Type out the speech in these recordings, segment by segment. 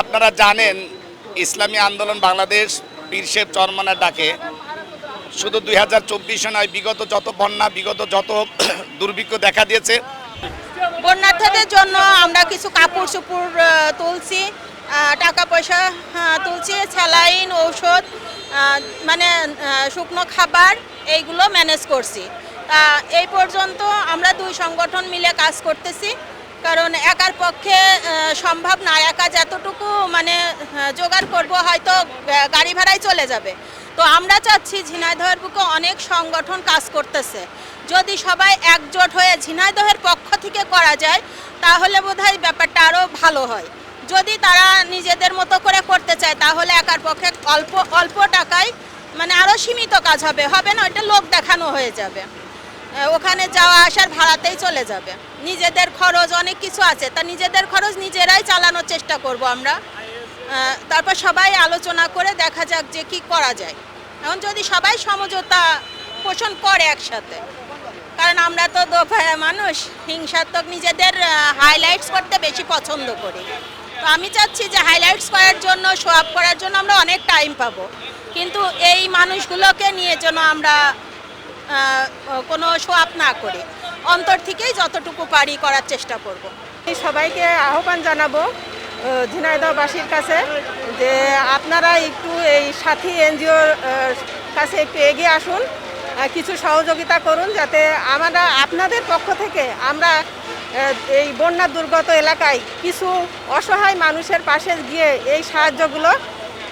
আপনারা জানেন, ইসলামী আন্দোলন বাংলাদেশ পীরশেব চরমানের ডাকে। শুধু দুই হাজার চব্বিশে নয়, বিগত যত বন্যা, বিগত যত দুর্ভিক্ষ দেখা দিয়েছে। বন্যার্থীদের জন্য আমরা কিছু কাপড় চুপড় তুলছি টাকা পয়সা তুলছি, স্যালাইন, ঔষধ মানে শুকনো খাবার, এইগুলো ম্যানেজ করছি। এই পর্যন্ত আমরা দুই সংগঠন মিলে কাজ করতেছি। কারণ একার পক্ষে সম্ভব না। একা যতটুকু মানে জোগাড় করব, হয়তো গাড়ি ভাড়ায় চলে যাবে। তো আমরা চাচ্ছি ঝিনাইদহের বুকে অনেক সংগঠন কাজ করতেছে। যদি সবাই একজোট হয়ে ঝিনাইদহের পক্ষ থেকে করা যায়, তাহলে বোধহয় ব্যাপারটা আরও ভালো হয়। যদি তারা নিজেদের মতো করে করতে চায়, তাহলে একার পক্ষে অল্প অল্প টাকায় মানে আরও সীমিত কাজ হবে। হবে না, ওইটা লোক দেখানো হয়ে যাবে। ওখানে যাওয়া আসার ভাড়াতেই চলে যাবে। নিজেদের খরচ, অনেক কিছু আছে। তা নিজেদের খরচ নিজেরাই চালানোর চেষ্টা করব আমরা। তারপর সবাই আলোচনা করে দেখা যাক যে কি করা যায়। এখন যদি সবাই সমঝোতা পোষণ করে একসাথে, কারণ আমরা তো দোফায়া মানুষ, হিংসাত্মক নিজেদের হাইলাইটস করতে বেশি পছন্দ করি। তো আমি চাচ্ছি যে হাইলাইটস করার জন্য শো আপ করার জন্য আমরা অনেক টাইম পাবো। কিন্তু এই মানুষগুলোকে নিয়ে যেন আমরা কোনো আপ না করি অন্তর থেকেই যতটুকু পারি করার চেষ্টা করব। সবাইকে আহ্বান জানাব ঝিনাইদহবাসীর কাছে যে আপনারা একটু এই সাথী এনজিওর কাছে একটু এগিয়ে আসুন কিছু সহযোগিতা করুন যাতে আমরা, আপনাদের পক্ষ থেকে আমরা এই বন্যা দুর্গত এলাকায় কিছু অসহায় মানুষের পাশে গিয়ে এই সাহায্যগুলো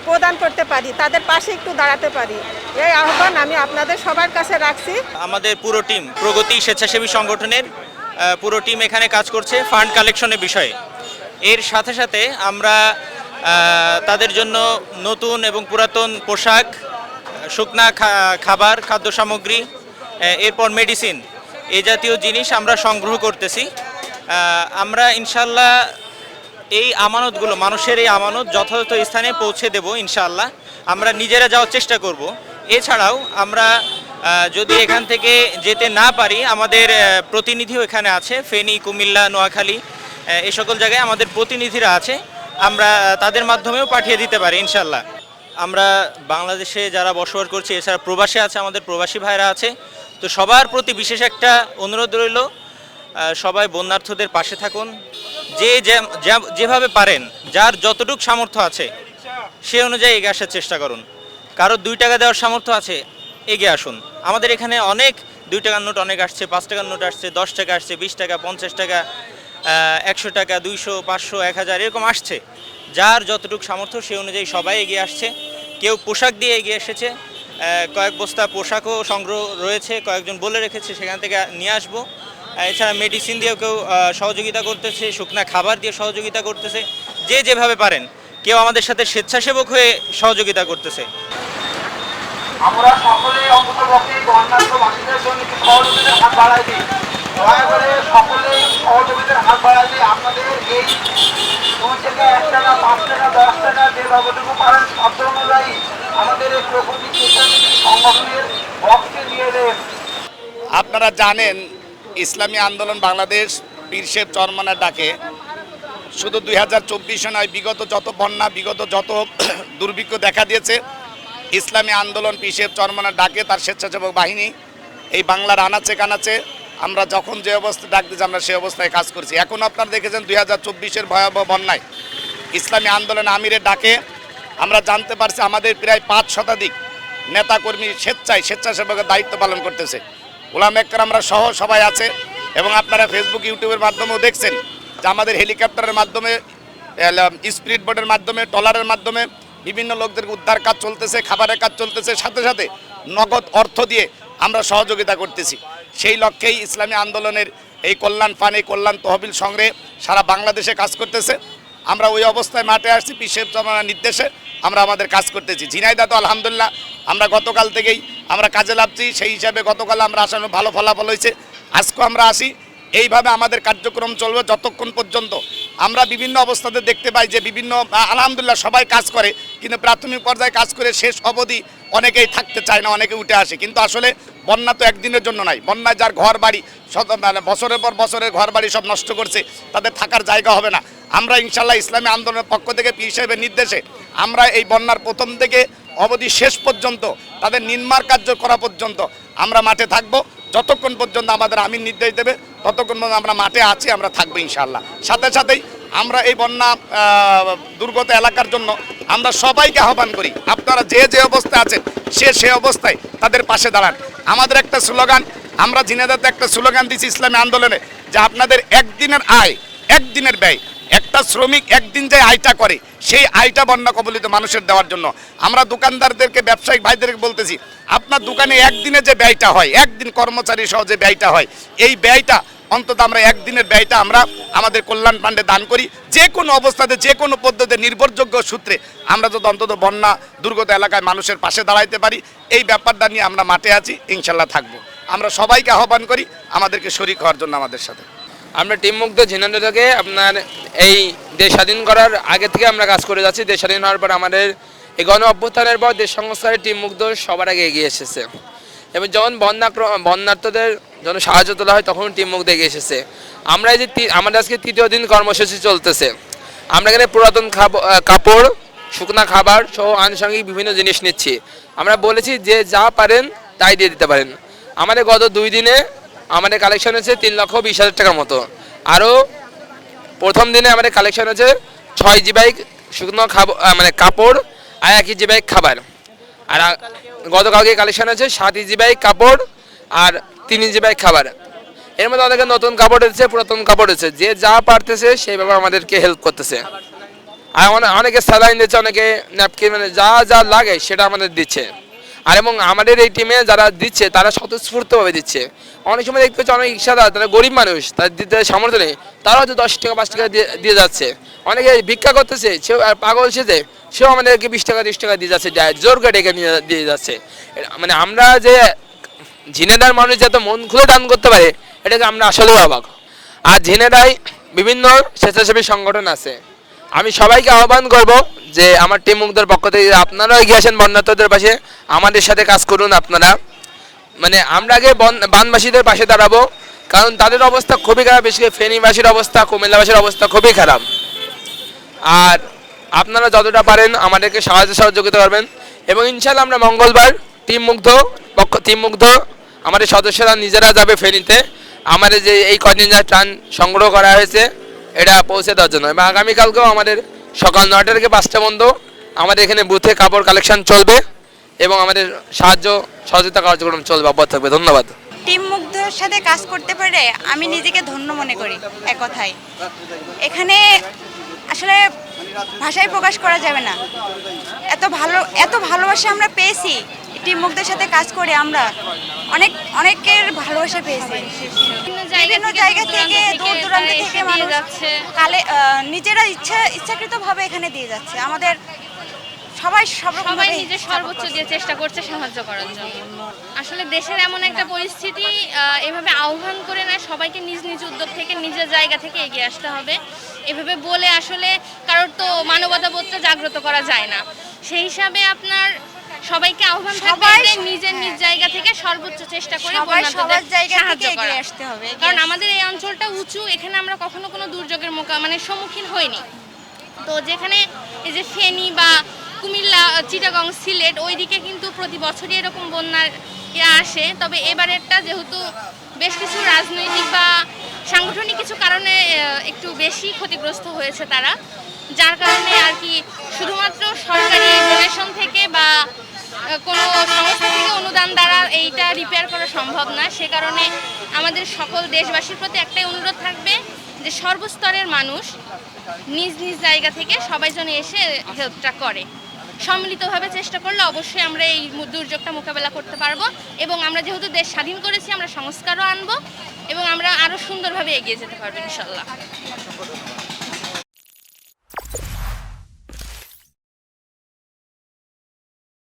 প্রদান করতে পারি, তাদের পাশে একটু দাঁড়াতে পারি। এই আহ্বান আমি আপনাদের সবার কাছে রাখছি। আমাদের পুরো টিম প্রগতি স্বেচ্ছাসেবী সংগঠনের পুরো টিম এখানে কাজ করছে ফান্ড কালেকশনের বিষয়ে। এর সাথে সাথে আমরা তাদের জন্য নতুন এবং পুরাতন পোশাক, শুকনা খাবার, খাদ্য সামগ্রী এরপর মেডিসিন এই জাতীয় জিনিস আমরা সংগ্রহ করতেছি। আমরা ইনশাল্লাহ এই আমানতগুলো, মানুষের এই আমানত যথাযথ স্থানে পৌঁছে দেব ইনশাআল্লাহ। আমরা নিজেরা যাওয়ার চেষ্টা করব। এছাড়াও আমরা যদি এখান থেকে যেতে না পারি, আমাদের প্রতিনিধিও এখানে আছে, ফেনী, কুমিল্লা, নোয়াখালী এই সকল জায়গায় আমাদের প্রতিনিধিরা আছে। আমরা তাদের মাধ্যমেও পাঠিয়ে দিতে পারি ইনশাল্লাহ আমরা বাংলাদেশে যারা বসবাস করছি, এছাড়া প্রবাসী আছে আমাদের প্রবাসী ভাইরা আছে। তো সবার প্রতি বিশেষ একটা অনুরোধ রইল। সবাই বন্যার্থদের পাশে থাকুন। যে যেভাবে পারেন, যার যতটুক সামর্থ্য আছে, সে অনুযায়ী এগিয়ে আসার চেষ্টা করুন। কারও দুই টাকা দেওয়ার সামর্থ্য আছে, এগিয়ে আসুন। আমাদের এখানে অনেক দুই টাকার নোট অনেক আসছে, পাঁচ টাকার নোট আসছে, দশ টাকা আসছে, বিশ টাকা, পঞ্চাশ টাকা একশো টাকা, দুইশো, পাঁচশো, এক হাজার, এরকম আসছে। যার যতটুক সামর্থ্য, সে অনুযায়ী সবাই এগিয়ে আসছে। কেউ পোশাক দিয়ে এগিয়ে এসেছে কয়েক বস্তা পোশাকও সংগ্রহ রয়েছে, কয়েকজন বলে রেখেছে, সেখান থেকে নিয়ে আসব। এছাড়া মেডিসিন দিয়েও কেউ সহযোগিতা করতেছে শুকনা খাবার দিয়ে সহযোগিতা করতেছে। যে যেভাবে পারেন কেউ আমাদের সাথে স্বেচ্ছাসেবক হয়ে সহযোগিতা করতেছে। আমরা সকলে অন্তত পক্ষে বন্যার্থবাসীদের জন্য একটু সহযোগিতার হাত বাড়াই দিই। দয়া করে সকলে সহযোগিতার হাত বাড়াই দিই। আপনাদের এই দুই থেকে এক টাকা পাঁচ টাকা দশ টাকা যে যতটুকু পারেন শব্দ অনুযায়ী আমাদের এই প্রকৃতি সংগঠনের বক্সে দিয়ে দেন আপনারা জানেন ইসলামী আন্দোলন বাংলাদেশ পীরশেব চরমানের ডাকে। শুধু দুই হাজার চব্বিশে নয়, বিগত যত বন্যা, বিগত যত দুর্ভিক্ষ দেখা দিয়েছে, ইসলামী আন্দোলন পীরশেব চরমানের ডাকে তার স্বেচ্ছাসেবক বাহিনী। এই বাংলার আনাচে কানাচে আমরা যখন যে অবস্থা ডাক দিয়েছি, আমরা সেই অবস্থায় কাজ করছি। এখন আপনারা দেখেছেন দুই হাজার চব্বিশের ভয়াবহ বন্যায় ইসলামী আন্দোলন আমিরের ডাকে। আমরা জানতে পারছি আমাদের প্রায় পাঁচ শতাধিক নেতাকর্মী স্বেচ্ছায় স্বেচ্ছাসেবকের দায়িত্ব পালন করতেছে। ওলাম আমরা সহ সবাই আছে এবং আপনারা ফেসবুক ইউটিউবের মাধ্যমেও দেখছেন যে আমাদের হেলিকপ্টারের মাধ্যমে স্পিরিট বোটের মাধ্যমে ট্রলারের মাধ্যমে বিভিন্ন লোকদের উদ্ধার কাজ চলতেছে, খাবারের কাজ চলতেছে, সাথে সাথে নগদ অর্থ দিয়ে আমরা সহযোগিতা করতেছি। সেই লক্ষ্যেই ইসলামী আন্দোলনের এই কল্যাণ ফান, এই কল্যাণ তহবিল সংগ্রহে সারা বাংলাদেশে কাজ করতেছে। আমরা ওই অবস্থায় মাঠে আসছি পিসেব জমানার নির্দেশে আমরা আমাদের কাজ করতেছি। ঝিনাইদা তো আলহামদুলিল্লাহ, আমরা গতকাল থেকেই আমরা কাজে লাভছি সেই হিসাবে গতকাল আমরা আসানো ভালো ফলাফল হয়েছে। আজকেও আমরা আসি, এইভাবে আমাদের কার্যক্রম চলবে যতক্ষণ পর্যন্ত। আমরা বিভিন্ন অবস্থাতে দেখতে পাই যে বিভিন্ন আলহামদুলিল্লাহ সবাই কাজ করে, কিন্তু প্রাথমিক পর্যায়ে কাজ করে শেষ অবধি অনেকেই থাকতে চায় না, অনেকে উঠে আসে। কিন্তু আসলে বন্যা তো একদিনের জন্য নাই। বন্যায় যার ঘর বাড়ি মানে বছরের পর বছরের ঘর বাড়ি সব নষ্ট করছে, তাদের থাকার জায়গা হবে না। আমরা ইনশাল্লাহ ইসলামী আন্দোলনের পক্ষ থেকে পি হিসেবে নির্দেশে আমরা এই বন্যার প্রথম থেকে অবধি শেষ পর্যন্ত, তাদের নির্মাণ কার্য করা পর্যন্ত আমরা মাঠে থাকব। যতক্ষণ পর্যন্ত আমাদের আমিন নির্দেশ দেবে, ততক্ষণ পর্যন্ত আমরা মাঠে আছি, আমরা থাকব ইনশাল্লাহ সাথে সাথেই আমরা এই বন্যা দুর্গত এলাকার জন্য আমরা সবাইকে আহ্বান করি, আপনারা যে যে অবস্থায় আছেন, সে সে অবস্থায় তাদের পাশে দাঁড়ান। আমাদের একটা স্লোগান, আমরা ঝিনাদাতে একটা স্লোগান দিচ্ছি ইসলামী আন্দোলনে, যে আপনাদের একদিনের আয়, একদিনের ব্যয় একটা শ্রমিক একদিন যে আয়টা করে, সেই আয়টা বন্যা কবলিত মানুষের দেওয়ার জন্য। আমরা দোকানদারদেরকে, ব্যবসায়িক ভাইদেরকে বলতেছি, আপনার দোকানে একদিনে যে ব্যয়টা হয়, একদিন কর্মচারী সহ যে ব্যয়টা হয়, এই ব্যয়টা, অন্তত আমরা একদিনের ব্যয়টা আমরা আমাদের কল্যাণ ফান্ডে দান করি। যে কোনো অবস্থাতে, যে কোনো পদ্ধতিতে, নির্ভরযোগ্য সূত্রে আমরা যদি অন্তত বন্যা দুর্গত এলাকায় মানুষের পাশে দাঁড়াইতে পারি, এই ব্যাপারটা নিয়ে আমরা মাঠে আছি, ইনশাল্লাহ থাকব। আমরা সবাইকে আহ্বান করি, আমাদেরকে শরিক হওয়ার জন্য আমাদের সাথে। আমরা টিম মুক্ত ঝিনাইদহ থেকে আপনার এই দেশ স্বাধীন করার আগে থেকে আমরা কাজ করে যাচ্ছি। দেশ স্বাধীন হওয়ার পর আমাদের এই গণ অভ্যুত্থানের পর দেশ সংস্থার টিম মুক্ত সবার আগে এগিয়ে এসেছে। এবং যখন বন্যা বন্যার্থদের যখন সাহায্য তোলা হয়, তখন টিম মুক্ত এগিয়ে এসেছে। আমরা এই যে আমাদের আজকে তৃতীয় দিন কর্মসূচি চলতেছে। আমরা এখানে পুরাতন কাপড়, শুকনা খাবার সহ আনুষঙ্গিক বিভিন্ন জিনিস নিচ্ছি। আমরা বলেছি যে যা পারেন তাই দিয়ে দিতে পারেন। আমাদের গত দুই দিনে আমাদের কালেকশন হচ্ছে তিন লক্ষ বিশ হাজার টাকার মতো। আরও প্রথম দিনে আমাদের কালেকশন আছে ছয় জিবাই শুকনো খাব আহ, মানে কাপড় আর এক জিবাই খাবার। আর গতকালকে কালেকশন আছে সাত জিবাই কাপড় আর তিন জিবাই খাবার। এর মধ্যে অনেকে নতুন কাপড় এসেছে পুরাতন কাপড় এসেছে যে যা পারতেছে সেইভাবে আমাদেরকে হেল্প করতেছে। আর অনে- অনেকে স্যালাইন দিচ্ছে অনেকে ন্যাপকিন মানে যা যা লাগে সেটা আমাদের দিচ্ছে। আর এবং আমাদের এই টিমে যারা দিচ্ছে, তারা স্বতঃস্ফূর্তভাবে দিচ্ছে। অনেক সময় দেখতে পাচ্ছি অনেক ইচ্ছাদার তারা গরিব মানুষ তাদের দিতে সামর্থ্য নেই। তারাও হয়তো দশ টাকা, পাঁচ টাকা দিয়ে দিয়ে যাচ্ছে। অনেকে ভিক্ষা করতেছে, সেও পাগল সেজে, সেও আমাদেরকে বিশ টাকা, তিরিশ টাকা দিয়ে যাচ্ছে জোর ডেকে নিয়ে দিয়ে যাচ্ছে। মানে আমরা যে ঝিনেদার মানুষ যাতে মন খুলে দান করতে পারে, এটাকে আমরা আসলেও অবাক। আর ঝিনেদায় বিভিন্ন স্বেচ্ছাসেবী সংগঠন আছে। আমি সবাইকে আহ্বান করব যে আমার টিম মুগ্ধর পক্ষ থেকে আপনারাও এগিয়ে আসেন বন্যার্থদের পাশে, আমাদের সাথে কাজ করুন আপনারা। মানে আমরা আগে বন- বানবাসীদের পাশে দাঁড়াবো, কারণ তাদের অবস্থা খুবই খারাপ বেশি ফেনীবাসীর অবস্থা, কুমিল্লাবাসীর অবস্থা খুবই খারাপ। আর আপনারা যতটা পারেন আমাদেরকে সাহায্য সহযোগিতা করবেন এবং ইনশাল্লাহ আমরা মঙ্গলবার টিম মুগ্ধ, পক্ষ টিম মুগ্ধ, আমাদের সদস্যরা নিজেরা যাবে ফেনীতে। আমাদের যে এই কদিন যা ত্রাণ সংগ্রহ করা হয়েছে এটা পৌঁছে দেওয়ার জন্য। এবং আগামীকালকেও আমাদের সকাল নয়টা থেকে পাঁচটা বন্ধ আমাদের এখানে বুথে কাপড় কালেকশন চলবে এবং আমাদের সাহায্য সহযোগিতা কার্যক্রম চলবে, অব্যাহত থাকবে। ধন্যবাদ। টিম মুগ্ধর সাথে কাজ করতে পারে আমি নিজেকে ধন্য মনে করি, এক কথায়। এখানে আসলে ভাষায় প্রকাশ করা যাবে না। এত ভালো, এত ভালোবাসা আমরা পেয়েছি। টিম মুগ্ধের সাথে কাজ করে আমরা অনেক অনেকের ভালোবাসা পেয়েছি। বিভিন্ন জায়গা থেকে দূর দূরান্ত থেকে মানুষ যাচ্ছে। কালে নিজেরা ইচ্ছা ইচ্ছাকৃতভাবে এখানে দিয়ে যাচ্ছে। আমাদের সবাই সব সবাই নিজের সর্বোচ্চ দিয়ে চেষ্টা করছে সাহায্য করার জন্য। আসলে দেশের এমন একটা পরিস্থিতি এভাবে আহ্বান করে না সবাইকে নিজ নিজ উদ্যোগ থেকে নিজের জায়গা থেকে এগিয়ে আসতে হবে। এভাবে বলে আসলে কারোর তো মানবতা বোধটা জাগ্রত করা যায় না। সেই হিসাবে আপনার সবাইকে আহ্বান থাকবে নিজের নিজ জায়গা থেকে সর্বোচ্চ চেষ্টা করে সবার জায়গা থেকে এগিয়ে আসতে হবে কারণ আমাদের এই অঞ্চলটা উঁচু এখানে আমরা কখনো কোনো দুর্যোগের মোকা মানে সম্মুখীন হইনি। তো যেখানে এই যে ফেনী বা কুমিল্লা চিটাগং সিলেট ওইদিকে কিন্তু প্রতি বছরই এরকম বন্যার ইয়ে আসে। তবে এবারেরটা যেহেতু বেশ কিছু রাজনৈতিক বা সাংগঠনিক কিছু কারণে একটু বেশি ক্ষতিগ্রস্ত হয়েছে তারা। যার কারণে আর কি শুধুমাত্র সরকারি ডোনেশন থেকে বা কোনো সংস্থা থেকে অনুদান দ্বারা এইটা রিপেয়ার করা সম্ভব না। সে কারণে আমাদের সকল দেশবাসীর প্রতি একটাই অনুরোধ থাকবে যে সর্বস্তরের মানুষ নিজ নিজ জায়গা থেকে সবাই যেন এসে হেল্পটা করে। সম্মিলিতভাবে চেষ্টা করলে অবশ্যই আমরা এই দুর্যোগটা মোকাবেলা করতে পারব এবং আমরা যেহেতু দেশ স্বাধীন করেছি, আমরা সংস্কারও আনব এবং আমরা আরও সুন্দরভাবে এগিয়ে যেতে পারব ইনশাল্লাহ